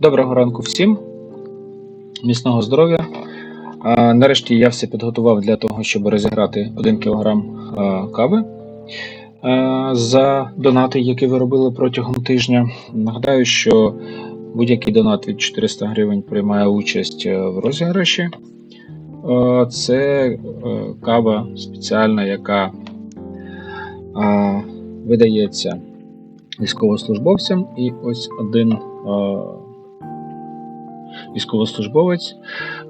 Доброго ранку всім. Міцного здоров'я. Нарешті я все підготував для того, щоб розіграти 1 кг кави за донати, які ви робили протягом тижня. Нагадаю, що будь-який донат від 400 гривень приймає участь е, в розіграші. Е, Це е, кава спеціальна, яка видається військовослужбовцям. І ось один е, військовослужбовець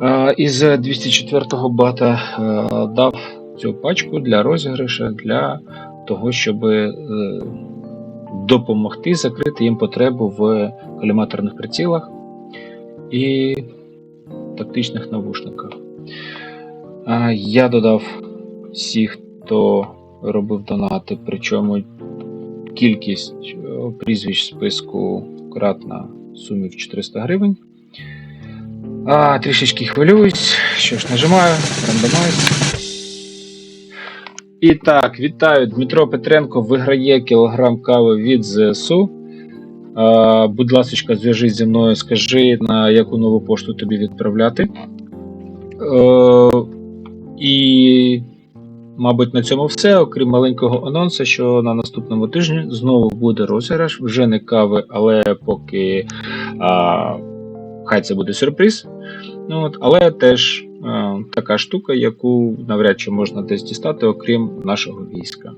е, із 204-го бата е, дав цю пачку для розіграшу для того, щоб допомогти закрити їм потребу в коліматорних прицілах і тактичних навушниках. Я додав всіх, хто робив донати, причому кількість е, прізвищ списку кратна сумі в 400 гривень. А, трішечки хвилююсь. Що ж, нажимаю, рандомайз. І так, вітаю. Дмитро Петренко виграє кілограм кави від ЗСУ. А, будь ласка, зв'яжись зі мною, скажи, на яку нову пошту тобі відправляти. Е, і Мабуть, на цьому все, окрім маленького анонсу, що на наступному тижні знову буде розіграш, вже не кави, але поки а, хай це буде сюрприз. Ну, от, але теж а, така штука, яку навряд чи можна десь дістати, окрім нашого війська.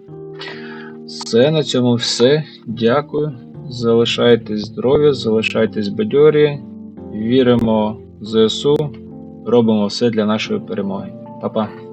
Все, на цьому все. Дякую. Залишайтесь здорові, залишайтесь бадьорі, віримо в ЗСУ, робимо все для нашої перемоги. Па-па.